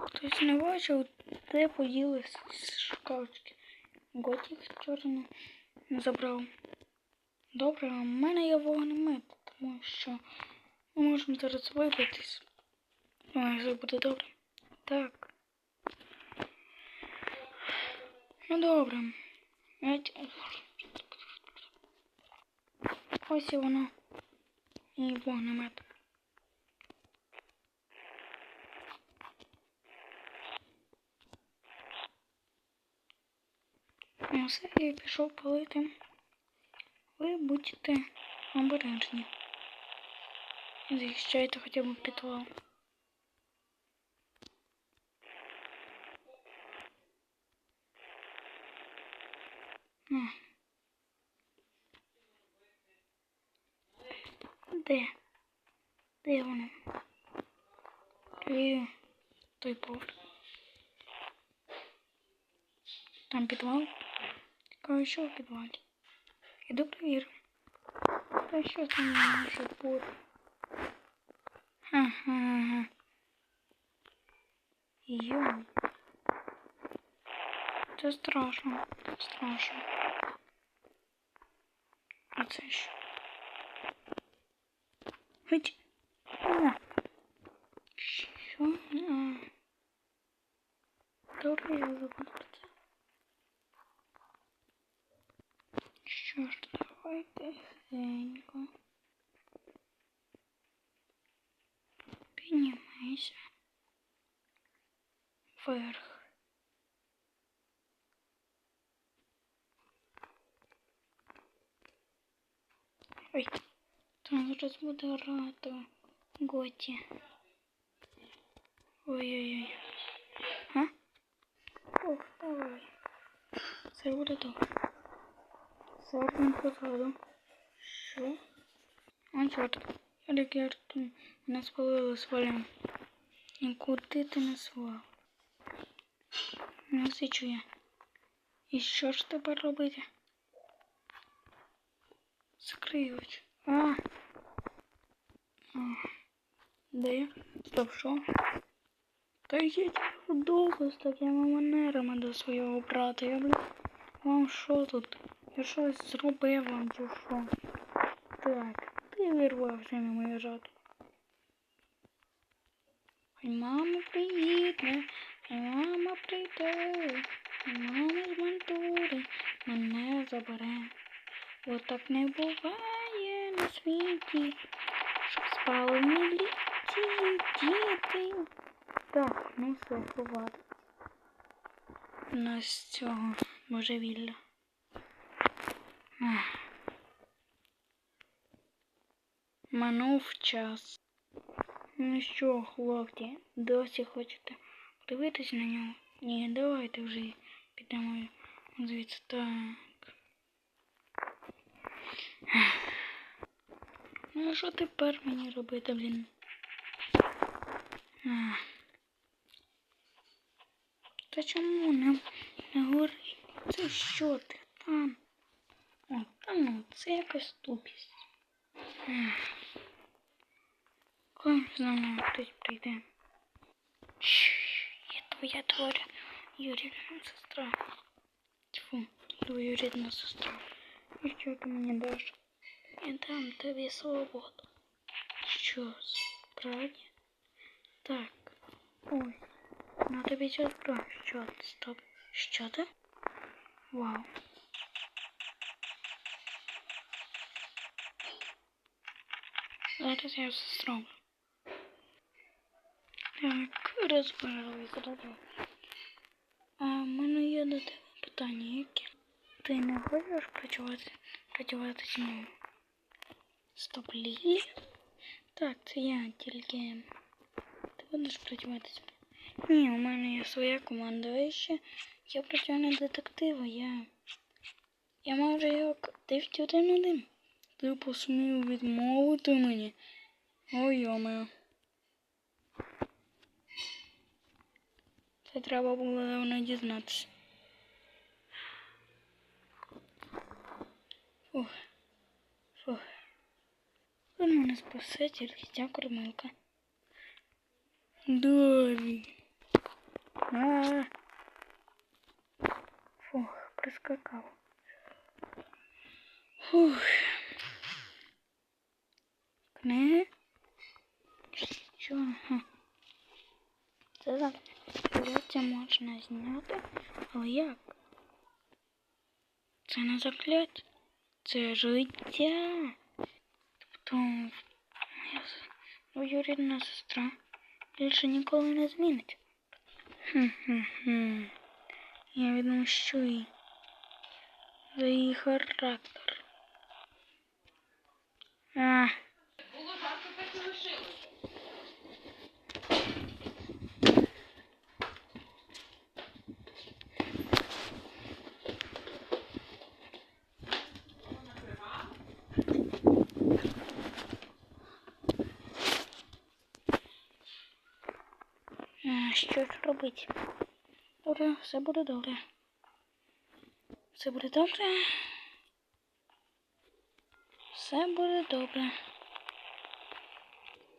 Хтось не бачив, де поділися шкафчики. Готік чорно забрав. Добре, а в мене є вогнемет, тому що ми можемо зараз вибитись. Думаю, все буде добре. Так. Ну добре. Ось і воно. І вогнемет. Все, я пішов палити. Ви будьте обережні. І захищайте хоча б підвал. Де? Де воно? І той поверх. Там підвал. Цікаво, що в підвалі. Іду перевірю. Та що там може бути? Ха-ха-ха. Йой. Це страшно. Це страшно. А це що? Гить. А. Що? А. Добре, я забуду Давай тихенько. Піднімайся. Вверх. Ой, там зараз буде рато. Готі. Ой-ой-ой. А? Ох, давай. Це буде добре. Сорним позаду. Що? А чорт. Як я тут не спалила свалям. Нікуди ти не свав. Не все чує. І що ж тепер робити? Закрий. А. а. Де я? Стоп, що? Та йдіть довго з такими манерами до свого брата. Я, блін, вам що тут? Я щось зробив вам чи що? Так, ти вирвався на мою жадку. Хай мама приїде, хай мама прийде, мама з мантури мене забере. Бо так не буває на світі, щоб спали не літі діти. Так, ну все, ховати. У нас цього божевілля. Минув час. Ну що, хлопці, досі хочете подивитись на нього? Ні, давайте вже підемо звідси так. Ну, що тепер мені робити, блін? Та чому не, не горить? Це що ти там? О, та ну, це якась тупість. Ех. Коли за мною хтось прийде. Щ, Я твоя творя, Юрідна сестра. Тьфу, двоюрідна сестра. І що ти мені даш? Я дам тобі свободу. Що, справді? Так. Ой. Ну тобі час про. Що? Стоп. Що ти? Вау. Зараз я все зроблю. Так, розбиралися добре. А в мене є до тебе питання, яке? Ти не хочеш працювати, працювати зі мною? Стоп, Лілі? Так, це я, тільки ти будеш працювати зі мною? Ні, у мене є своя команда, а ще я працюю на детектива, я... Я майже як 9-1-1. Ти посмів відмовити мені. Ой, йомаю. Це треба було давно дізнатися. Фух. Фух. Він мене спасе тільки ця кормилка. Далі. А. Фух, прискакав. Фух. Книги? Що? Ха. Це закляття можна зняти, але як? Це не закляття, це життя. Тобто моя двоюрідна сестра більше ніколи не зміниться. Хм-хм-хм. Я відмущу її за її характер. А, Було жарко, так і лишилось. а, що ж робити? Добре, все буде добре. Все буде добре. Все буде добре.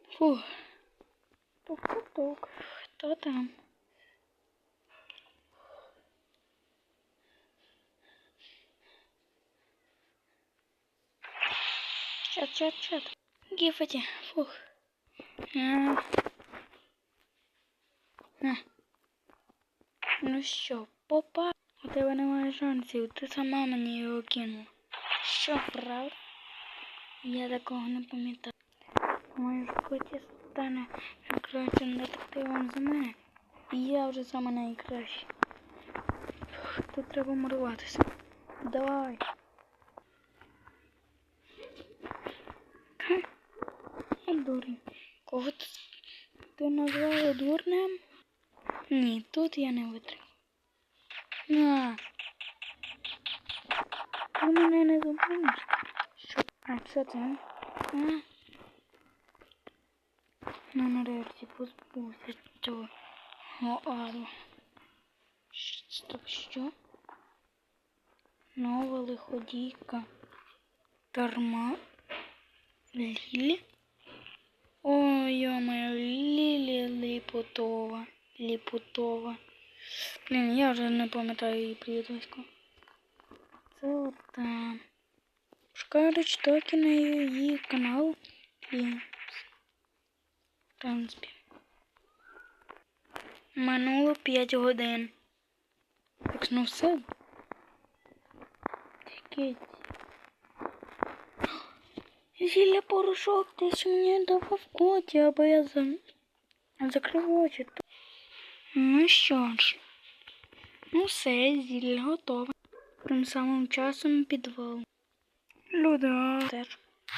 Фух. Тук-тук-тук. Хто там? Чат, чат, чат. Гіфаті. Фух. А. На. Ну що, попа? У тебе немає шансів, ти сама мені його кинула. Що, правда? Я такого не пам'ятаю. Моя ж коті стане кращим детективом за мене. І я вже сама найкраща. Фух, Тут треба моруватися. Давай. Кого ти, назвала дурнем? Ні, тут я не витримав. На. Ти мене не зупиниш. А, що це? А? Ну, нарешті позбувся цього аду. Стоп, що? Нова лиходійка. Дарма. Лілі? Йо-моє, Лілі Ліпутова. Ліпутова. Блін, я вже не пам'ятаю її прізвисько. Це от там. Шукаю речтоки на її канал і принципі. Минуло 5 годин. Так ну все. Тільки. Зілля порошок, десь мені давав коті, або я за... закрив очі. Ну що ж. Ну все, зілля готове. Тим самим часом підвал. Люда теж